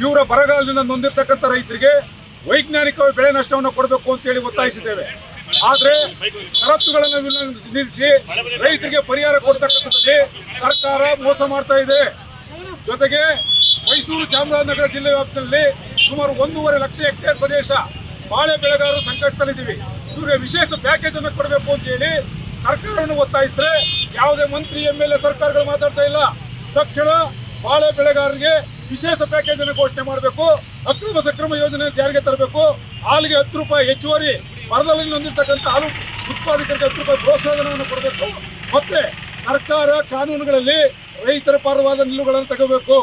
ತೀವ್ರ ಬರಗಾಲದಿಂದ ನೊಂದಿರ್ತಕ್ಕಂಥ ರೈತರಿಗೆ ವೈಜ್ಞಾನಿಕವಾಗಿ ಬೆಳೆ ನಷ್ಟವನ್ನು ಕೊಡಬೇಕು ಅಂತೇಳಿ ಒತ್ತಾಯಿಸಿದ್ದೇವೆ. ಆದರೆ ಷರತ್ತುಗಳನ್ನು ನಿಲ್ಲಿಸಿ ರೈತರಿಗೆ ಪರಿಹಾರ ಕೊಡ್ತಕ್ಕಂಥದ್ದಲ್ಲಿ ಸರ್ಕಾರ ಮೋಸ ಮಾಡ್ತಾ ಇದೆ. ಜೊತೆಗೆ ಮೈಸೂರು ಚಾಮರಾಜನಗರ ಜಿಲ್ಲೆ ವ್ಯಾಪ್ತಿಯಲ್ಲಿ ಸುಮಾರು ಒಂದೂವರೆ ಲಕ್ಷ ಹೆಕ್ಟೇರ್ ಪ್ರದೇಶ ಬಾಳೆ ಬೆಳೆಗಾರರು ಸಂಕಷ್ಟದಲ್ಲಿದ್ದೀವಿ. ಇವರಿಗೆ ವಿಶೇಷ ಪ್ಯಾಕೇಜ್ ಅನ್ನು ಕೊಡಬೇಕು ಅಂತ ಹೇಳಿ ಸರ್ಕಾರವನ್ನು ಒತ್ತಾಯಿಸಿದ್ರೆ ಯಾವುದೇ ಮಂತ್ರಿ, ಎಂ ಎಲ್ ಎ ಸರ್ಕಾರಗಳು ಮಾತಾಡ್ತಾ ಇಲ್ಲ. ತಕ್ಷಣ ಬಾಳೆ ಬೆಳೆಗಾರರಿಗೆ ವಿಶೇಷ ಪ್ಯಾಕೇಜ್ ಅನ್ನು ಘೋಷಣೆ ಮಾಡಬೇಕು. ಅಕ್ರಮ ಸಕ್ರಮ ಯೋಜನೆ ಜಾರಿಗೆ ತರಬೇಕು. ಹಾಲಿಗೆ ಹತ್ತು ರೂಪಾಯಿ ಹೆಚ್ಚುವರಿ ಮರದಲ್ಲಿ ಹೊಂದಿರತಕ್ಕಂಥ ಹಾಲು ಉತ್ಪಾದಕರಿಗೆ ಹತ್ತು ರೂಪಾಯಿ ಪ್ರೋತ್ಸಾಹನವನ್ನು ಕೊಡಬೇಕು. ಮತ್ತೆ ಸರ್ಕಾರ ಕಾನೂನುಗಳಲ್ಲಿ ರೈತರ ಪರವಾದ ನಿಲುವುಗಳನ್ನು ತಗೋಬೇಕು.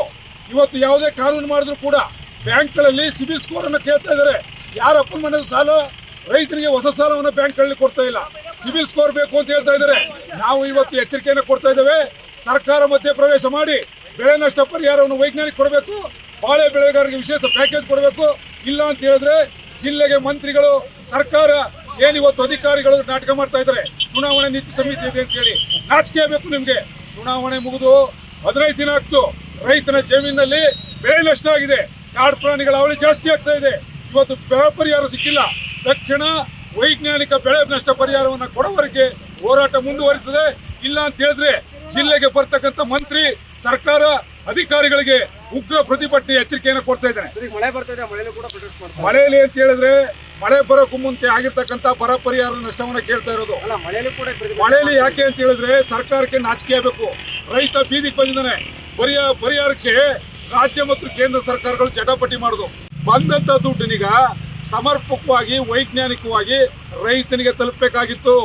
ಇವತ್ತು ಯಾವುದೇ ಕಾನೂನು ಮಾಡಿದ್ರು ಕೂಡ ಬ್ಯಾಂಕ್ಗಳಲ್ಲಿ ಸಿಬಿಲ್ ಸ್ಕೋರ್ ಅನ್ನು ಕೇಳ್ತಾ ಇದ್ದಾರೆ. ಯಾರು ಅಪ್ಪನ ಮನೆ ಸಾಲ, ರೈತರಿಗೆ ಹೊಸ ಸಾಲವನ್ನು ಬ್ಯಾಂಕ್ಗಳಲ್ಲಿ ಕೊಡ್ತಾ ಇಲ್ಲ. ಸಿಬಿಲ್ ಸ್ಕೋರ್ ಬೇಕು ಅಂತ ಹೇಳ್ತಾ ಇದ್ದಾರೆ. ನಾವು ಇವತ್ತು ಎಚ್ಚರಿಕೆಯನ್ನು ಕೊಡ್ತಾ ಇದ್ದೇವೆ. ಸರ್ಕಾರ ಮಧ್ಯೆ ಪ್ರವೇಶ ಮಾಡಿ ಬೆಳೆ ನಷ್ಟ ಪರಿಹಾರವನ್ನು ವೈಜ್ಞಾನಿಕ ಕೊಡಬೇಕು, ಬಾಳೆ ಬೆಳೆಗಾರರಿಗೆ ವಿಶೇಷ ಪ್ಯಾಕೇಜ್ ಕೊಡಬೇಕು. ಇಲ್ಲ ಅಂತ ಹೇಳಿದ್ರೆ ಜಿಲ್ಲೆಗೆ ಮಂತ್ರಿಗಳು, ಸರ್ಕಾರ ಏನಿವತ್ತು ಅಧಿಕಾರಿಗಳು ನಾಟಕ ಮಾಡ್ತಾ ಇದ್ದಾರೆ? ಚುನಾವಣೆ ನೀತಿ ಸಮಿತಿ ಇದೆ ಅಂತ ಹೇಳಿ. ನಾಚಿಕೆ ಬೇಕು ನಿಮಗೆ. ಚುನಾವಣೆ ಮುಗಿದು ಹದಿನೈದು ದಿನ ಆಗ್ತು. ರೈತನ ಜಮೀನಲ್ಲಿ ಬೆಳೆ ನಷ್ಟ ಆಗಿದೆ. ಕಾಡು ಪ್ರಾಣಿಗಳ ಅವಳಿ ಜಾಸ್ತಿ ಆಗ್ತಾ ಇದೆ. ಇವತ್ತು ಬೆಳೆ ಪರಿಹಾರ ಸಿಕ್ಕಿಲ್ಲ. ತಕ್ಷಣ ವೈಜ್ಞಾನಿಕ ಬೆಳೆ ನಷ್ಟ ಪರಿಹಾರವನ್ನು ಕೊಡೋವರೆಗೆ ಹೋರಾಟ ಮುಂದುವರಿತದೆ. ಇಲ್ಲ ಅಂತ ಹೇಳಿದ್ರೆ ಜಿಲ್ಲೆಗೆ ಬರ್ತಕ್ಕಂಥ ಮಂತ್ರಿ ಸರ್ಕಾರ ಅಧಿಕಾರಿಗಳಿಗೆ ಉಗ್ರ ಪ್ರತಿಭಟನೆ ಎಚ್ಚರಿಕೆಯನ್ನು ಕೊಡ್ತಾ ಇದ್ದೇನೆ. ಮಳೆಯಲ್ಲಿ ಅಂತ ಹೇಳಿದ್ರೆ ಮಳೆ ಬರೋಕ್ಕೂ ಮುಂಚೆ ಆಗಿರ್ತಕ್ಕಂಥ ಬರ ಪರಿಹಾರ ನಷ್ಟವನ್ನ ಕೇಳ್ತಾ ಇರೋದು. ಮಳೆಯಲ್ಲಿ ಯಾಕೆ ಅಂತ ಹೇಳಿದ್ರೆ ಸರ್ಕಾರಕ್ಕೆ ನಾಚಿಕೆ ಆಗಬೇಕು. ರೈತ ಬೀದಿಗೆ ಬಂದಿದ್ದಾನೆ. ಪರಿಹಾರ ಪರಿಹಾರಕ್ಕೆ ರಾಜ್ಯ ಮತ್ತು ಕೇಂದ್ರ ಸರ್ಕಾರಗಳು ಜಟಾಪಟಿ ಮಾಡುದು. ಬಂದಂತ ದುಡ್ಡಿನೀಗ ಸಮರ್ಪಕವಾಗಿ ವೈಜ್ಞಾನಿಕವಾಗಿ ರೈತನಿಗೆ ತಲುಪಬೇಕಾಗಿತ್ತು.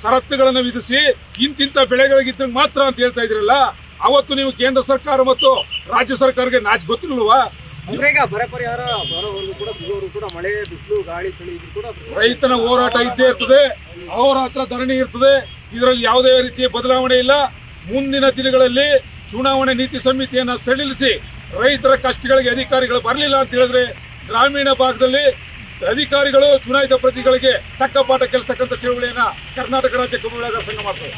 ಷರತ್ತುಗಳನ್ನು ವಿಧಿಸಿ ಇಂತಿಂತ ಬೆಳೆಗಳಿಗಿದ್ದಂಗೆ ಮಾತ್ರ ಅಂತ ಹೇಳ್ತಾ ಇದ್ರಲ್ಲ ಅವತ್ತು ನೀವು ಕೇಂದ್ರ ಸರ್ಕಾರ ಮತ್ತು ರಾಜ್ಯ ಸರ್ಕಾರಕ್ಕೆ ನಾಚ್ ಗೊತ್ತಿಲ್ವಾ ಮಳೆ ಬಿಸಿಲು ಗಾಳಿ ಚಳಿ ಇದ್ರು ಕೂಡ ರೈತನ ಹೋರಾಟ ಇದ್ದೇ ಇರ್ತದೆ ಅವರ ಹತ್ರ ಧರಣಿ ಇರ್ತದೆ ಇದರಲ್ಲಿ ಯಾವುದೇ ರೀತಿಯ ಬದಲಾವಣೆ ಇಲ್ಲ. ಮುಂದಿನ ದಿನಗಳಲ್ಲಿ ಚುನಾವಣೆ ನೀತಿ ಸಮಿತಿಯನ್ನು ಸಡಿಲಿಸಿ ರೈತರ ಕಷ್ಟಗಳಿಗೆ ಅಧಿಕಾರಿಗಳು ಬರಲಿಲ್ಲ ಅಂತ ಹೇಳಿದ್ರೆ ಗ್ರಾಮೀಣ ಭಾಗದಲ್ಲಿ ಅಧಿಕಾರಿಗಳು ಚುನಾಯಿತ ಪ್ರತಿಗಳಿಗೆ ತಕ್ಕ ಪಾಠ ಕೆಲಸಕ್ಕಂಥ ಚಳುವಳಿಯನ್ನ ಕರ್ನಾಟಕ ರಾಜ್ಯ ಕಮ್ಮಿ ಸಂಘ ಮಾಡ್ತದೆ.